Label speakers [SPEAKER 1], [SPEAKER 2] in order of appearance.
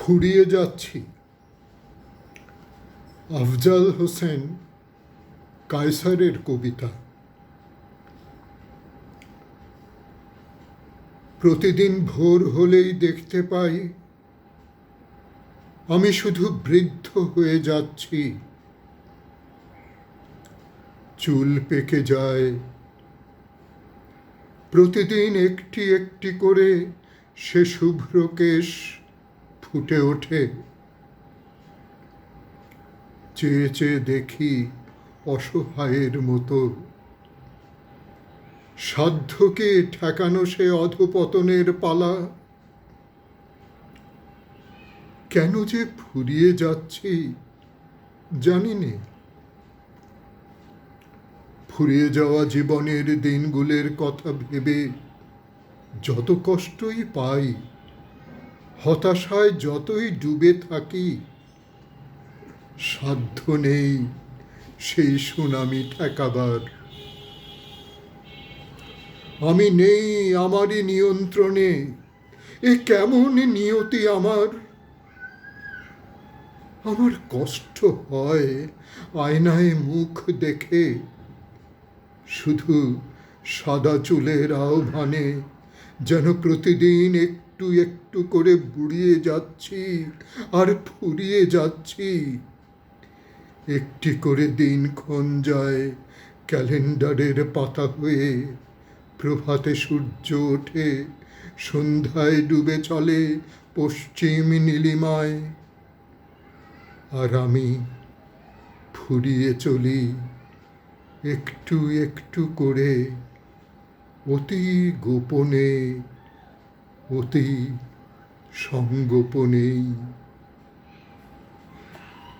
[SPEAKER 1] ফুরিয়ে যাচ্ছি। আফজাল হোসেন, কায়সারের কবিতা। প্রতিদিন ভোর হলেই দেখতে পাই, আমি শুধু বৃদ্ধ হয়ে যাচ্ছি। চুল পেকে যায়। প্রতিদিন একটি একটি করে সে শুভ্র কেশ ফুটে ওঠে। চেয়ে চেয়ে দেখি অসহায়ের মতো। সাধ্যকে ঠেকানো সে অধপতনের পালা। কেন যে ফুরিয়ে যাচ্ছি জানি নে ফুরিয়ে যাওয়া জীবনের দিনগুলোর কথা ভেবে যত কষ্টই পাই হতাশায় যতই ডুবে থাকি। সাধ্য নেই সেই সুনামি ঠেকাবার। আমি নেই আমারই নিয়ন্ত্রণে, এ কেমন নিয়তি আমার? আমার কষ্ট হয় আয়নায় মুখ দেখে, শুধু সাদা চুলের আহ্বানে। যেন প্রতিদিন একটু একটু করে বুড়িয়ে যাচ্ছি আর ফুরিয়ে যাচ্ছি। একটি করে দিনক্ষণ যায় ক্যালেন্ডারের পাতা হয়ে, প্রভাতে সূর্য ওঠে, সন্ধ্যায় ডুবে চলে পশ্চিম নীলিমায়। আর আমি ফুরিয়ে চলি একটু একটু করে অতি গোপনে অতি সঙ্গোপনেই